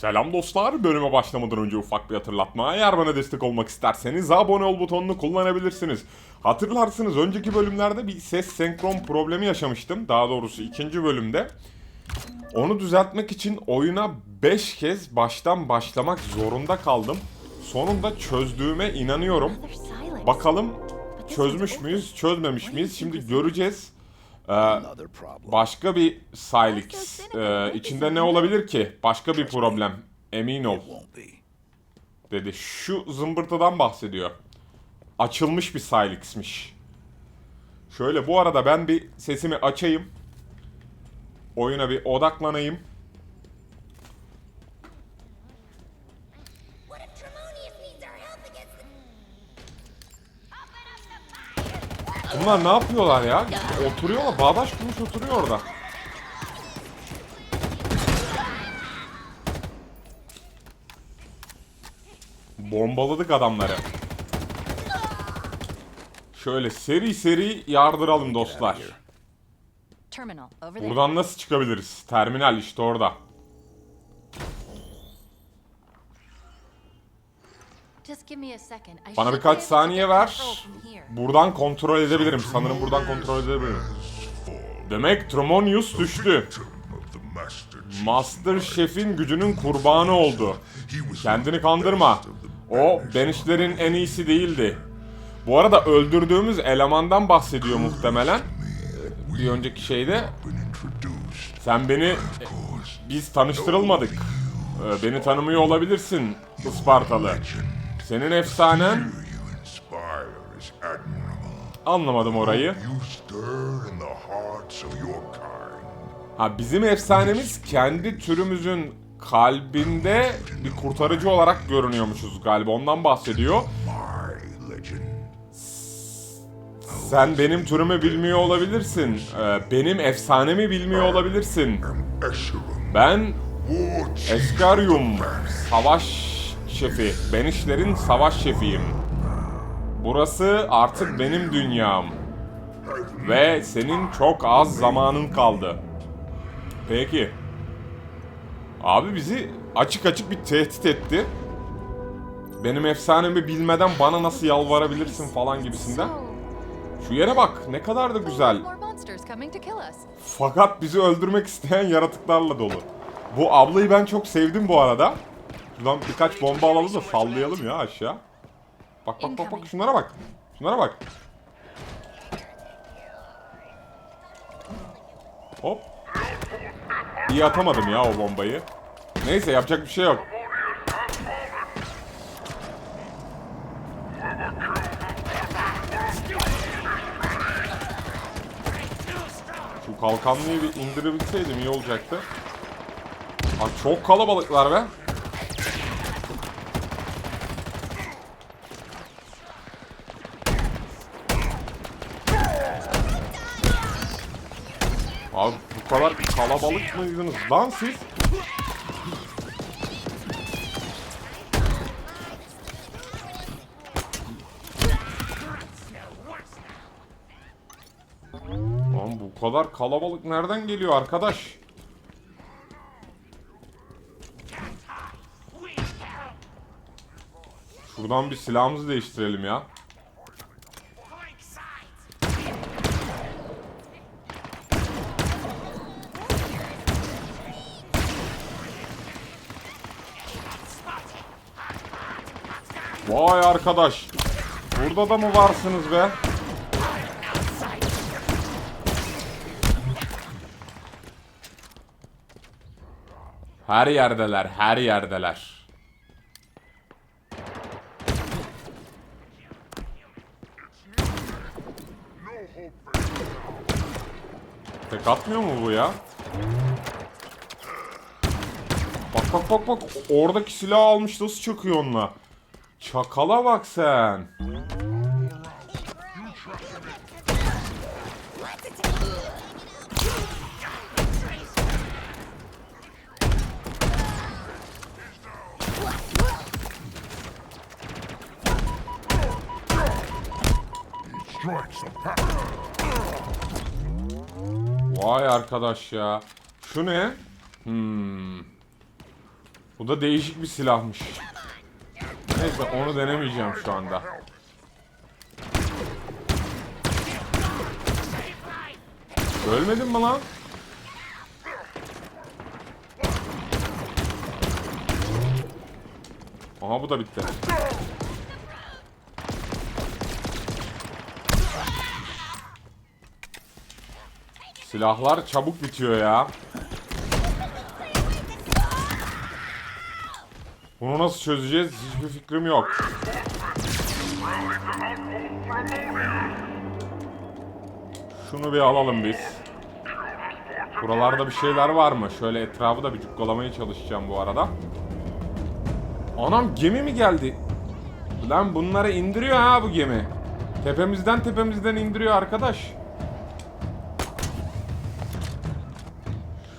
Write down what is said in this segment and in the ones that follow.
Selam dostlar, bölüme başlamadan önce ufak bir hatırlatma. Eğer bana destek olmak isterseniz abone ol butonunu kullanabilirsiniz. Hatırlarsınız önceki bölümlerde bir ses senkron problemi yaşamıştım. Daha doğrusu ikinci bölümde. Onu düzeltmek için oyuna 5 kez baştan başlamak zorunda kaldım. Sonunda çözdüğüme inanıyorum. Bakalım çözmüş müyüz, çözmemiş miyiz? Şimdi göreceğiz. Ee. Başka bir Silix. Ee, içinde ne olabilir ki? Başka bir problem. Emin ol dedi. Şu zımbırtıdan bahsediyor. Açılmış bir Silix'miş. Şöyle bu arada ben bir sesimi açayım. Oyuna bir odaklanayım. Bunlar ne yapıyorlar ya? Oturuyorlar. Bağdaş kurmuş oturuyor orada. Bombaladık adamları. Şöyle seri seri yardıralım dostlar. Buradan nasıl çıkabiliriz? Terminal işte orada. Bana birkaç saniye ver. Buradan kontrol edebilirim. Sanırım buradan kontrol edebilirim. Demek Tremonius düştü. Master Chef'in gücünün kurbanı oldu. Kendini kandırma. O Banish'lerin en iyisi değildi. Bu arada öldürdüğümüz elemandan bahsediyor muhtemelen. Bir önceki şeyde. Sen beni biz tanıştırılmadık. Ee, Beni tanımıyor olabilirsin Ispartalı. Senin efsanen anlamadım orayı. Ha bizim efsanemiz kendi türümüzün kalbinde bir kurtarıcı olarak görünüyormuşuz galiba. Ondan bahsediyor. Sen benim türümü bilmiyor olabilirsin. Ee, benim efsanemi bilmiyor olabilirsin. Ben. Eskarium, savaş şefi. Ben işlerin savaş şefiyim. Burası artık benim dünyam. Ve senin çok az zamanın kaldı. Peki. Abi bizi açık açık bir tehdit etti. Benim efsanemi bilmeden bana nasıl yalvarabilirsin falan gibisinden. Şu yere bak ne kadar da güzel. Fakat bizi öldürmek isteyen yaratıklarla dolu. Bu ablayı ben çok sevdim bu arada. Şuradan birkaç bomba alalım da sallayalım ya aşağı. Bak bak bak bak şunlara bak. Şunlara bak. Hop. İyi atamadım ya o bombayı. Neyse yapacak bir şey yok. Şu kalkanlıyı bir indirebilseydim iyi olacaktı. Aa, çok kalabalıklar be. Abi bu kadar kalabalık mıydınız lan siz? Lan bu kadar kalabalık nereden geliyor arkadaş? Şuradan bir silahımızı değiştirelim ya. Vay arkadaş. Burada da mı varsınız be? Her yerdeler, her yerdeler. Tek atmıyor mu bu ya? Bak bak bak bak oradaki silahı almış nasıl çakıyor onunla? Çakala bak sen. Vay arkadaş ya. Şu ne? Hmm. Bu da değişik bir silahmış. Neyse onu denemeyeceğim şu anda. Ölmedin mi lan? Aha bu da bitti. Silahlar çabuk bitiyor ya. Bunu nasıl çözeceğiz hiçbir fikrim yok. Şunu bir alalım biz. Buralarda bir şeyler var mı? Şöyle etrafı da bir cukkalamaya çalışacağım bu arada. Anam gemi mi geldi? Lan bunları indiriyor ha bu gemi. Tepemizden tepemizden indiriyor arkadaş.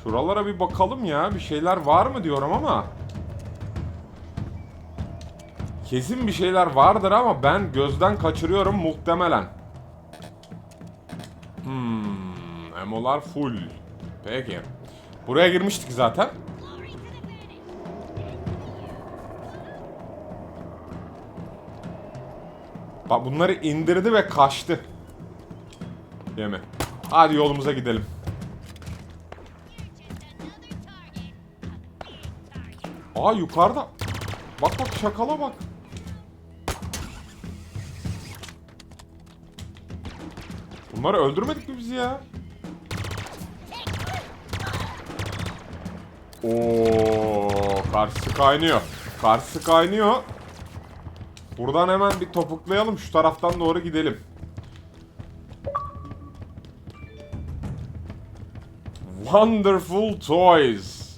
Şuralara bir bakalım ya. Bir şeyler var mı diyorum ama. Kesin bir şeyler vardır ama ben gözden kaçırıyorum muhtemelen. Hmm, emolar full. Peki. Buraya girmiştik zaten. Bak bunları indirdi ve kaçtı. Yeme. Hadi yolumuza gidelim. Aa yukarıda. Bak bak şakala bak. Bunları öldürmedik mi biz ya? Oo, karşısı kaynıyor. Karşısı kaynıyor. Buradan hemen bir topuklayalım. Şu taraftan doğru gidelim. Wonderful Toys.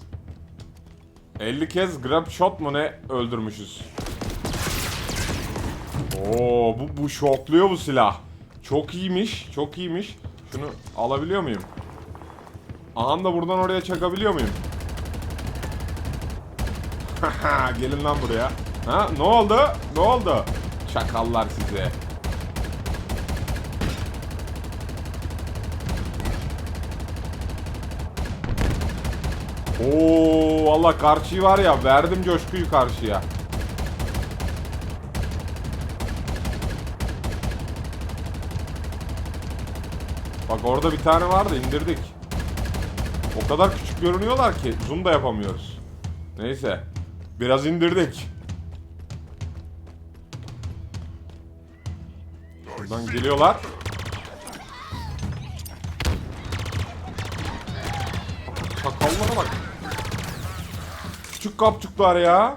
50 kez grab shot mu ne öldürmüşüz. Oo bu, bu şokluyor bu silah. Çok iyiymiş, çok iyiymiş. Şunu alabiliyor muyum? Aha da buradan oraya çakabiliyor muyum? Gelin lan buraya. Ha ne oldu? Ne oldu? Çakallar size. Oo valla karşıyı var ya verdim coşkuyu karşıya. Bak orada bir tane vardı indirdik. O kadar küçük görünüyorlar ki zoom da yapamıyoruz. Neyse. Biraz indirdik. Buradan geliyorlar. Çakallara bak. Küçük kapçuklar ya.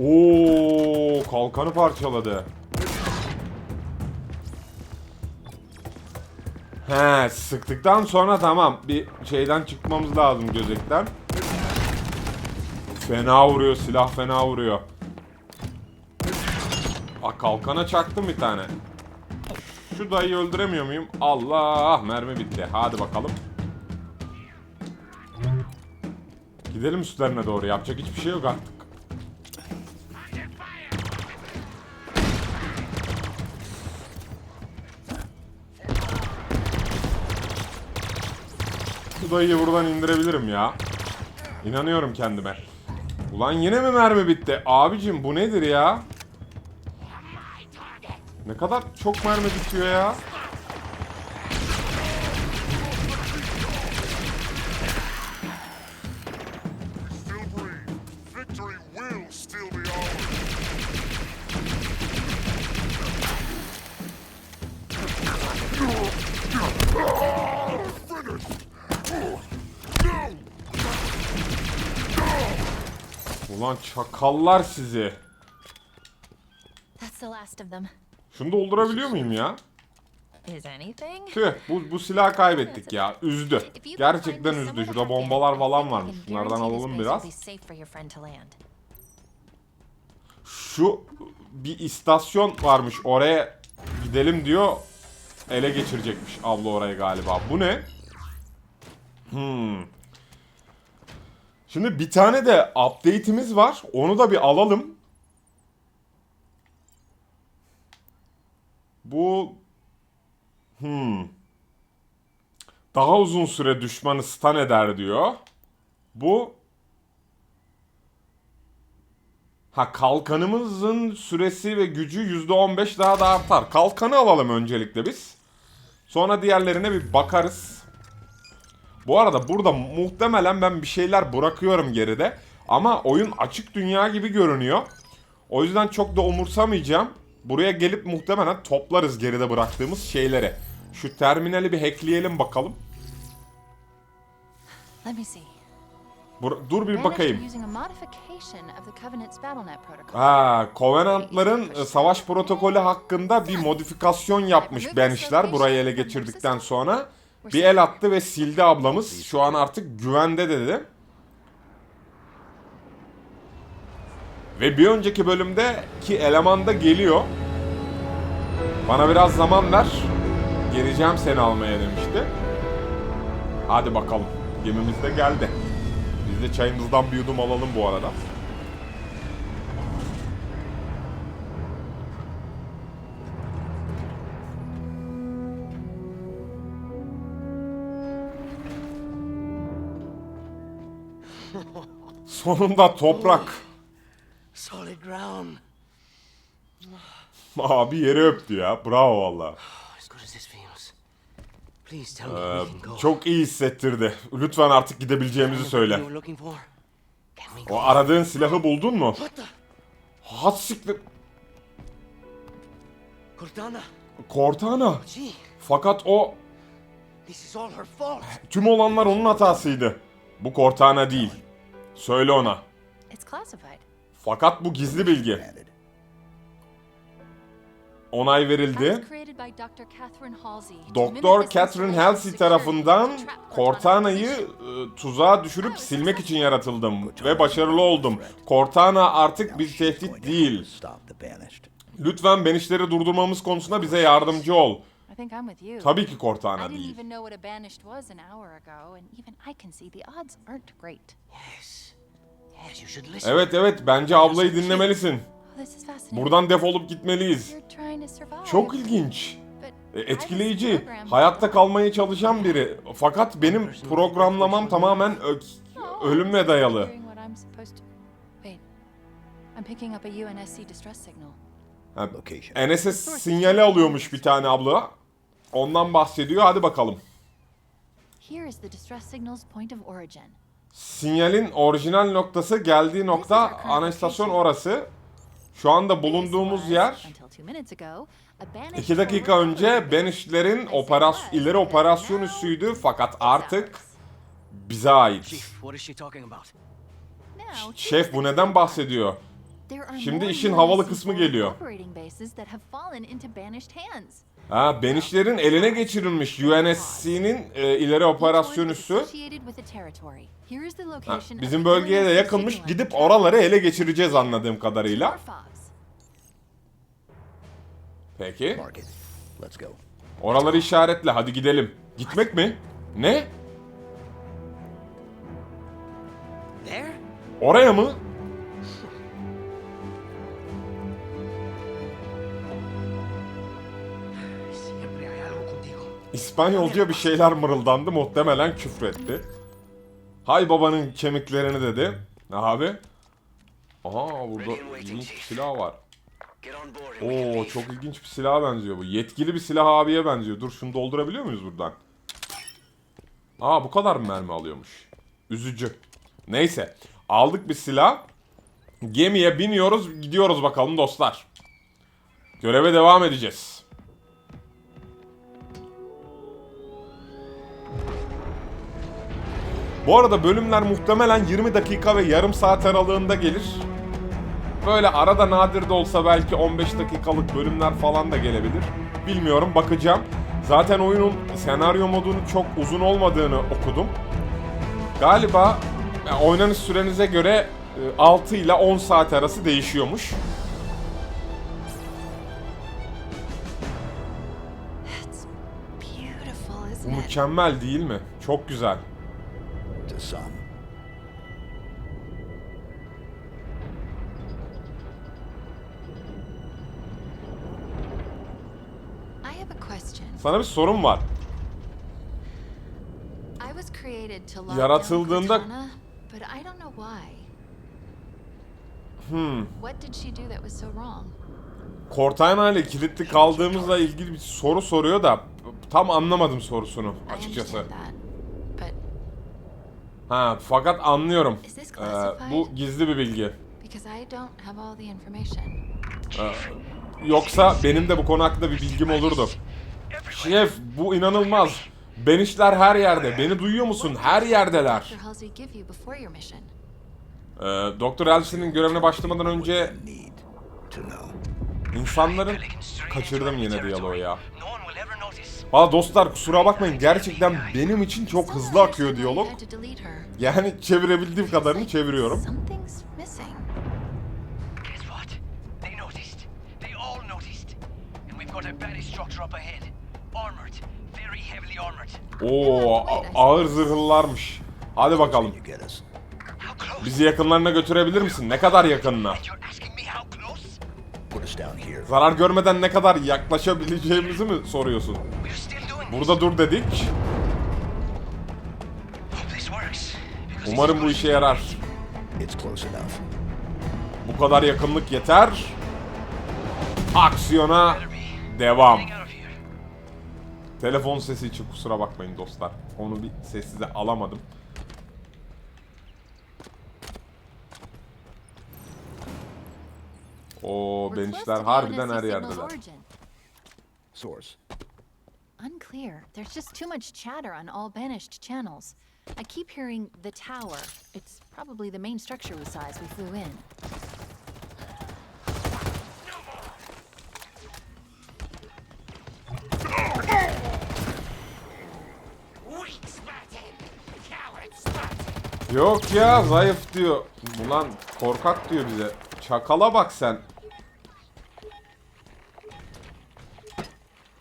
Oo, kalkanı parçaladı. He, sıktıktan sonra tamam. Bir şeyden çıkmamız lazım gözekten. Fena vuruyor, silah fena vuruyor. Aa, kalkana çaktım bir tane. Şu dayıyı öldüremiyor muyum? Allah, mermi bitti. Hadi bakalım. Gidelim üstlerine doğru. Yapacak hiçbir şey yok artık. Şu dayıyı buradan indirebilirim ya. İnanıyorum kendime. Ulan yine mi mermi bitti? Abicim bu nedir ya? Ne kadar çok mermi bitiyor ya. Çakallar sizi. Şunu doldurabiliyor muyum ya? Tüh bu, bu silahı kaybettik ya. Üzdü. Gerçekten üzdü. Şurada bombalar falan varmış. Bunlardan alalım biraz. Şu bir istasyon varmış. Oraya gidelim diyor. Ele geçirecekmiş abla orayı galiba. Bu ne? Hmm. Şimdi bir tane de update'imiz var. Onu da bir alalım. Bu Daha uzun süre düşmanı stun eder diyor. Bu Ha kalkanımızın süresi ve gücü %15 daha da artar. Kalkanı alalım öncelikle biz. Sonra diğerlerine bir bakarız. Bu arada burada muhtemelen ben bir şeyler bırakıyorum geride. Ama oyun açık dünya gibi görünüyor. O yüzden çok da umursamayacağım. Buraya gelip muhtemelen toplarız geride bıraktığımız şeyleri. Şu terminali bir hackleyelim bakalım. Bur- dur bir bakayım. Ha, Covenant'ların e, savaş protokolü hakkında bir modifikasyon yapmış Banish'ler burayı ele geçirdikten sonra. Bir el attı ve sildi ablamız. Şu an artık güvende dedi. Ve bir önceki bölümde ki eleman da geliyor. Bana biraz zaman ver. Geleceğim seni almaya demişti. Hadi bakalım. Gemimiz de geldi. Biz de çayımızdan bir yudum alalım bu arada. Sonunda toprak. Solid ground. Abi yeri öptü ya. Bravo valla. Go. Çok iyi hissettirdi. Lütfen artık gidebileceğimizi söyle. O aradığın silahı buldun mu? Hat siktir. Cortana. Cortana. She. Fakat o tüm olanlar onun hatasıydı. Bu Cortana değil. Söyle ona. It's classified. Fakat bu gizli bilgi. Onay verildi. Doktor Catherine Halsey tarafından Cortana'yı e, tuzağa düşürüp silmek için yaratıldım ve başarılı oldum. Cortana artık bir tehdit değil. Lütfen benişleri durdurmamız konusunda bize yardımcı ol. Tabii ki Cortana değil. Yes. Evet evet bence ablayı dinlemelisin. Buradan defolup gitmeliyiz. Çok ilginç. E, Etkileyici. Hayatta kalmaya çalışan biri. Fakat benim programlamam tamamen ö- ölümle dayalı. Ha. NSS sinyali alıyormuş bir tane abla. Ondan bahsediyor. Hadi bakalım. Here is the distress signal's point of origin. Sinyalin orijinal noktası geldiği nokta ana istasyon orası. Şu anda bulunduğumuz yer was, until two minutes ago, a banished 2 dakika önce colleague. Banish'lerin operasyon, ileri operasyon üssüydü fakat artık bize ait. Şef bu neden bahsediyor? Şimdi işin havalı kısmı geliyor. Ha, Banish'lerin eline geçirilmiş UNSC'nin e, ileri operasyon üssü. Ha, bizim bölgeye de yakınmış. Gidip oraları ele geçireceğiz anladığım kadarıyla. Peki. Oraları işaretle. Hadi gidelim. Gitmek mi? Ne? Oraya mı? İspanyolca bir şeyler mırıldandı. Muhtemelen küfretti. Hay babanın kemiklerini dedi. Ne abi? Aha burada ilginç bir silah var. Oo çok ilginç bir silaha benziyor bu. Yetkili bir silah abiye benziyor. Dur şunu doldurabiliyor muyuz buradan? Aa bu kadar mı mermi alıyormuş? Üzücü. Neyse. Aldık bir silah. Gemiye biniyoruz gidiyoruz bakalım dostlar. Göreve devam edeceğiz. Bu arada bölümler muhtemelen 20 dakika ve yarım saat aralığında gelir. Böyle arada nadir de olsa belki 15 dakikalık bölümler falan da gelebilir. Bilmiyorum bakacağım. Zaten oyunun senaryo modunun çok uzun olmadığını okudum. Galiba yani oynanış sürenize göre e, 6 ile 10 saat arası değişiyormuş. Bu isn't it? mükemmel değil mi? Çok güzel. Some. I have a question. Sana bir sorum var. I was created to lock Yaratıldığında- down Cortana, but I don't know why. Hmm. What did she do that was so wrong? Cortana ile kilitli kaldığımızla ilgili bir soru soruyor da tam anlamadım sorusunu açıkçası. Ha fakat anlıyorum. Ee, bu gizli bir bilgi. information. Yoksa benim de bu konu hakkında bir bilgim olurdu. Şef bu inanılmaz. Benişler her yerde. Beni duyuyor musun? Her yerdeler. Ee, Doktor Elsie'nin görevine başlamadan önce insanların kaçırdım yine diyaloğu ya. Valla dostlar kusura bakmayın gerçekten benim için çok hızlı akıyor diyalog. Yani çevirebildiğim kadarını çeviriyorum. Oo ağır zırhlılarmış. Hadi bakalım. Bizi yakınlarına götürebilir misin? Ne kadar yakınına? Zarar görmeden ne kadar yaklaşabileceğimizi mi soruyorsun? Burada dur dedik. Umarım bu işe yarar. It's close enough. Bu kadar yakınlık yeter. Aksiyona devam. Telefon sesi için kusura bakmayın dostlar. Onu bir sessize alamadım. O the harbiden her yerdeler. Source. Unclear. There's just too much chatter on all banished channels. I keep hearing the tower. It's probably the main structure we saw as we flew in. Yok ya zayıf diyor. Ulan korkak diyor bize. Çakala bak sen.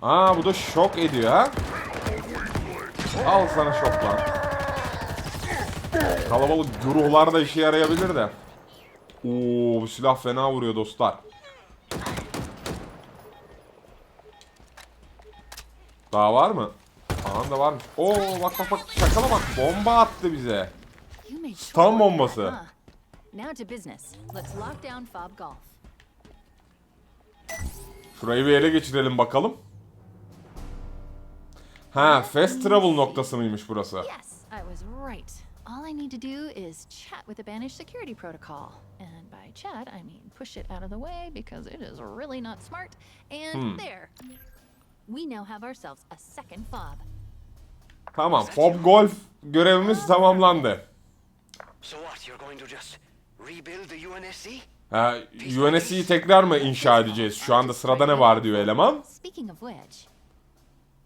Aa bu da şok ediyor ha. Al sana şok lan. Kalabalık güruhlar da işe yarayabilir de. Oo bu silah fena vuruyor dostlar. Daha var mı? Aha da varmış. Oo bak bak bak şakala bak bomba attı bize. Of bombası. Şurayı bir ele geçirelim bakalım. Ha, fast travel noktası mıymış burası? Yes, I was right. All I need to do is chat with the banished security protocol. And by chat, I mean push it out of the way because it is really not smart. And there. We now have ourselves a second fob. Tamam, Fob Golf görevimiz tamamlandı. So what? You're going to just rebuild the UNSC? Ha, UNSC'yi tekrar mı inşa edeceğiz? Şu anda sırada ne var diyor eleman. Speaking of which,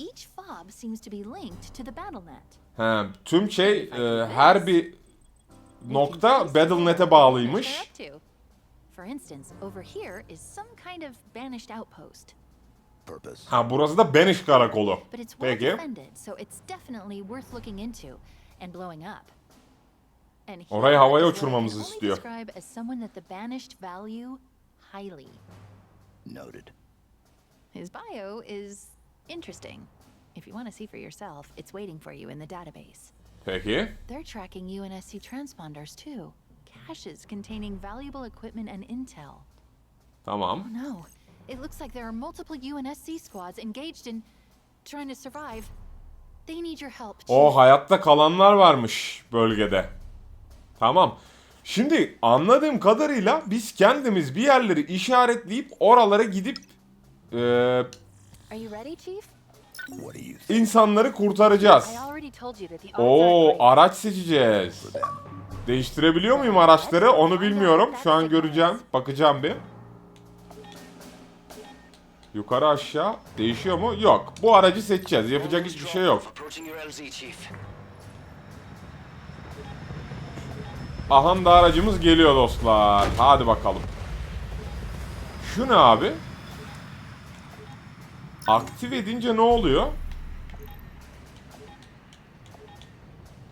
each fob seems to be linked to the BattleNet. Ha, tüm şey, e, her bir nokta Battle.net'e bağlıymış. For instance, over here is some kind of banished outpost. Purpose. Ha, burası da Banish karakolu. But it's well Peki. defended, so it's definitely worth looking into and blowing up. And here Orayı havaya is what I can uçurmamızı only istiyor. describe as someone that the banished value highly. Noted. His bio is interesting. If you want to see for yourself, it's waiting for you in the database. Peki. They're tracking UNSC transponders too. Caches containing valuable equipment and intel. Tamam. No, it looks like there are multiple UNSC squads engaged in trying to survive. They need your help. O hayatta kalanlar varmış bölgede. Tamam. Şimdi anladığım kadarıyla biz kendimiz bir yerleri işaretleyip oralara gidip eee, insanları kurtaracağız. I already told you that the odds Oo araç seçeceğiz. Değiştirebiliyor muyum araçları onu bilmiyorum. Şu an göreceğim. Bakacağım bir. Yukarı aşağı değişiyor mu? Yok. Bu aracı seçeceğiz. Yapacak hiçbir şey yok. Approaching your LZ, Chief. Ahan da aracımız geliyor dostlar. Hadi bakalım. Şu ne abi? Aktif edince ne oluyor?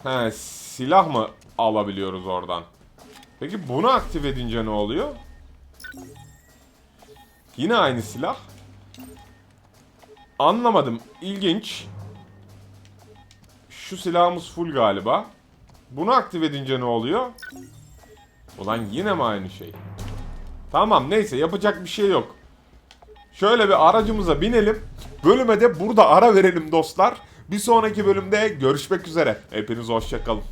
He silah mı alabiliyoruz oradan? Peki bunu aktif edince ne oluyor? Yine aynı silah. Anlamadım. İlginç. Şu silahımız full galiba. Bunu aktif edince ne oluyor? Ulan yine mi aynı şey? Tamam neyse yapacak bir şey yok. Şöyle bir aracımıza binelim. Bölüme de burada ara verelim dostlar. Bir sonraki bölümde görüşmek üzere. Hepiniz hoşçakalın.